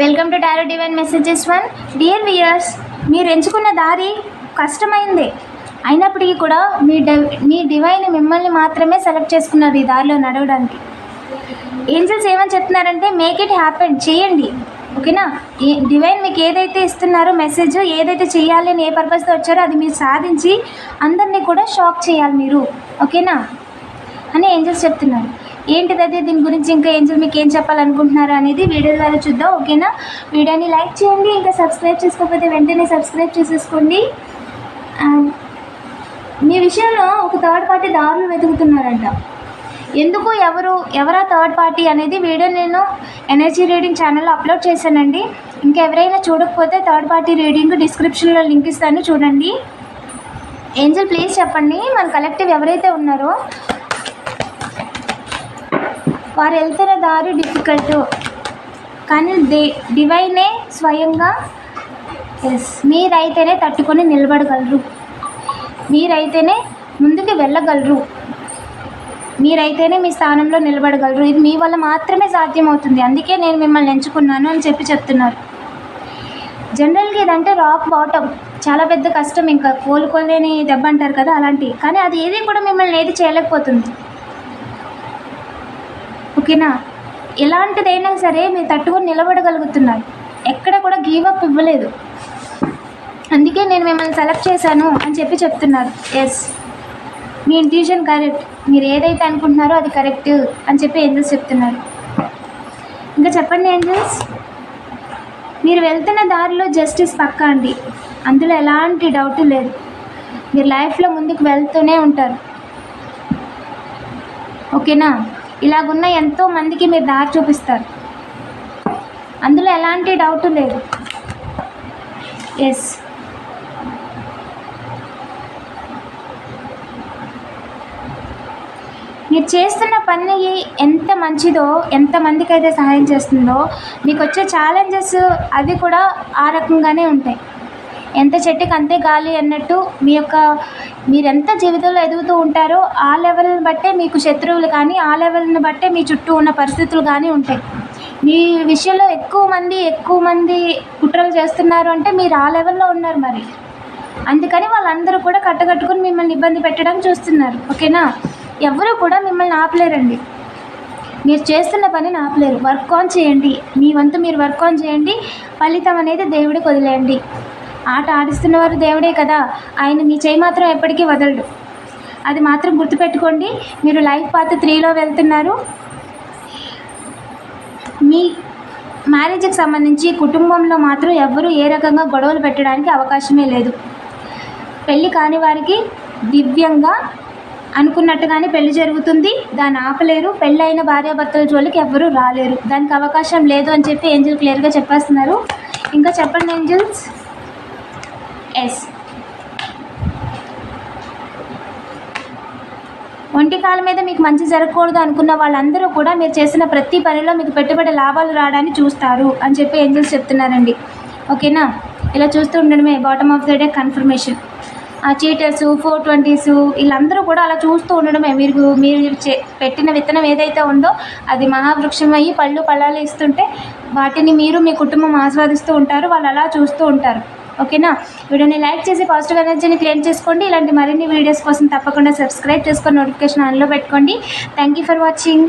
Welcome to tarot divine messages one dear viewers మీరు ఎంచుకున్న దారి కష్టమైందే. అయినప్పటికీ కూడా మీ డ మీ డివైన్ మిమ్మల్ని మాత్రమే సెలెక్ట్ చేసుకున్నారు ఈ దారిలో నడవడానికి. ఏంజల్స్ ఏమని చెప్తున్నారంటే మేక్ ఇట్ హ్యాపెన్ చేయండి. ఓకేనా? డివైన్ మీకు ఏదైతే ఇస్తున్నారో మెసేజ్ ఏదైతే చేయాలి అని ఏ పర్పస్తో వచ్చారో అది మీరు సాధించి అందరినీ కూడా షాక్ చేయాలి మీరు. ఓకేనా? అని ఏంజల్స్ చెప్తున్నారు. ఏంటిది అదే? దీని గురించి ఇంకా ఏంజల్ మీకు ఏం చెప్పాలనుకుంటున్నారు అనేది వీడియో ద్వారా చూద్దాం ఓకేనా? వీడియోని లైక్ చేయండి ఇంకా సబ్స్క్రైబ్ చేసుకోకపోతే వెంటనే సబ్స్క్రైబ్ చేసేసుకోండి. మీ విషయంలో ఒక థర్డ్ పార్టీ దారులు వెతుకుతున్నారంట. ఎందుకు ఎవరు ఎవరా థర్డ్ పార్టీ అనేది వీడియో నేను ఎనర్జీ రీడింగ్ ఛానల్లో అప్లోడ్ చేశానండి. ఇంకా ఎవరైనా చూడకపోతే థర్డ్ పార్టీ రీడింగ్ డిస్క్రిప్షన్లో లింక్ ఇస్తాను చూడండి. ఏంజల్ ప్లీజ్ చెప్పండి. మన కలెక్టివ్ ఎవరైతే ఉన్నారో వారు వెళ్తున్న దారి డిఫికల్ట్ కానీ దే డివైనే స్వయంగా ఎస్ మీరైతేనే తట్టుకొని నిలబడగలరు. మీరైతేనే ముందుకు వెళ్ళగలరు. మీరైతేనే మీ స్థానంలో నిలబడగలరు. ఇది మీ వల్ల మాత్రమే సాధ్యమవుతుంది. అందుకే నేను మిమ్మల్ని ఎంచుకున్నాను అని చెప్పి చెప్తున్నారు. జనరల్గా ఇదంటే రాక్ బాటమ్ చాలా పెద్ద కష్టం ఇంకా. కోలుకోలేని దెబ్బ అంటారు కదా అలాంటి. కానీ అది ఏది కూడా మిమ్మల్ని ఏది చేయలేకపోతుంది. ఓకేనా ఎలాంటిదైనా సరే మీరు తట్టుకొని నిలబడగలుగుతున్నారు. ఎక్కడ కూడా గివ్ అప్ ఇవ్వలేదు. అందుకే నేను మిమ్మల్ని సెలెక్ట్ చేశాను అని చెప్పి చెప్తున్నారు. ఎస్ మీ ఇంట్యూషన్ కరెక్ట్ మీరు ఏదైతే అనుకుంటున్నారో అది కరెక్ట్ అని చెప్పి ఏంజల్స్ చెప్తున్నారు. ఇంకా చెప్పండి ఏంజల్స్? మీరు వెళ్తున్న దారిలో జస్టిస్ పక్కా అండి. అందులో ఎలాంటి డౌట్ లేదు. మీరు లైఫ్లో ముందుకు వెళ్తూనే ఉంటారు. ఓకేనా ఇలాగున్న ఎంతో మందికి మీరు దారి చూపిస్తారు. అందులో ఎలాంటి డౌట్ లేదు. ఎస్ మీరు చేస్తున్న పని ఎంత మంచిదో ఎంత మందికి అయితే సహాయం చేస్తుందో మీకు వచ్చే ఛాలెంజెస్ అవి కూడా ఆ రకంగానే ఉంటాయి. ఎంత చెట్టుకి అంతే గాలి అన్నట్టు మీ యొక్క మీరు ఎంత జీవితంలో ఎదుగుతూ ఉంటారో ఆ లెవెల్ని బట్టే మీకు శత్రువులు కానీ ఆ లెవెల్ని బట్టే మీ చుట్టూ ఉన్న పరిస్థితులు కానీ ఉంటాయి. మీ విషయంలో ఎక్కువ మంది ఎక్కువ మంది కుట్రలు చేస్తున్నారు అంటే మీరు ఆ లెవెల్లో ఉన్నారు మరి. అందుకని వాళ్ళందరూ కూడా కట్టగట్టుకుని మిమ్మల్ని ఇబ్బంది పెట్టడం చూస్తున్నారు. ఓకేనా? ఎవరు కూడా మిమ్మల్ని ఆపలేరండి. మీరు చేస్తున్న పనిని ఆపలేరు. వర్క్ ఆన్ చేయండి. మీ వంతు మీరు వర్క్ ఆన్ చేయండి. ఫలితం అనేది దేవుడికి వదిలేయండి. ఆట ఆడిస్తున్నవారు దేవుడే కదా. ఆయన మీ చేయి మాత్రం ఎప్పటికీ వదలడు. అది మాత్రం గుర్తుపెట్టుకోండి. మీరు లైఫ్ పాత్ త్రీలో వెళ్తున్నారు. మీ మ్యారేజ్కి సంబంధించి కుటుంబంలో మాత్రం ఎవ్వరూ ఏ రకంగా గొడవలు పెట్టడానికి అవకాశమే లేదు. పెళ్ళి కాని వారికి దివ్యంగా అనుకున్నట్టుగానే పెళ్ళి జరుగుతుంది. దాన్ని ఆపలేరు. పెళ్ళైన భార్యాభర్తల జోలికి ఎవ్వరూ రాలేరు. దానికి అవకాశం లేదు అని చెప్పి ఏంజల్ క్లియర్గా చెప్పేస్తున్నారు. ఇంకా చెప్పండి ఏంజల్స్? ఎస్ ఒంటి కాలం మీద మీకు మంచి జరగకూడదు అనుకున్న వాళ్ళందరూ కూడా మీరు చేసిన ప్రతి పనిలో మీకు పెట్టుబడి లాభాలు రావడానికి చూస్తారు అని చెప్పి ఏంజల్స్ చెప్తున్నారండి. ఓకేనా? ఇలా చూస్తూ ఉండడమే bottom of the day confirmation ఆ చీటర్స్ ఫోర్ ట్వంటీస్ వీళ్ళందరూ కూడా అలా చూస్తూ ఉండడమే. మీరు మీరు చే- పెట్టిన విత్తనం ఏదైతే ఉందో అది మహావృక్షం అయ్యి పళ్ళు పళ్ళాలు ఇస్తుంటే వాటిని మీరు మీ కుటుంబం ఆస్వాదిస్తూ ఉంటారు వాళ్ళు అలా చూస్తూ ఉంటారు. ఓకేనా? వీడియోని లైక్ చేసి పాజిటివ్ ఎనర్జీని క్లెయిమ్ చేసుకోండి. ఇలాంటి మరిన్ని వీడియోస్ కోసం తప్పకుండా సబ్స్క్రైబ్ చేసుకొని నోటిఫికేషన్ ఆన్లో పెట్టుకోండి. Thank you for watching.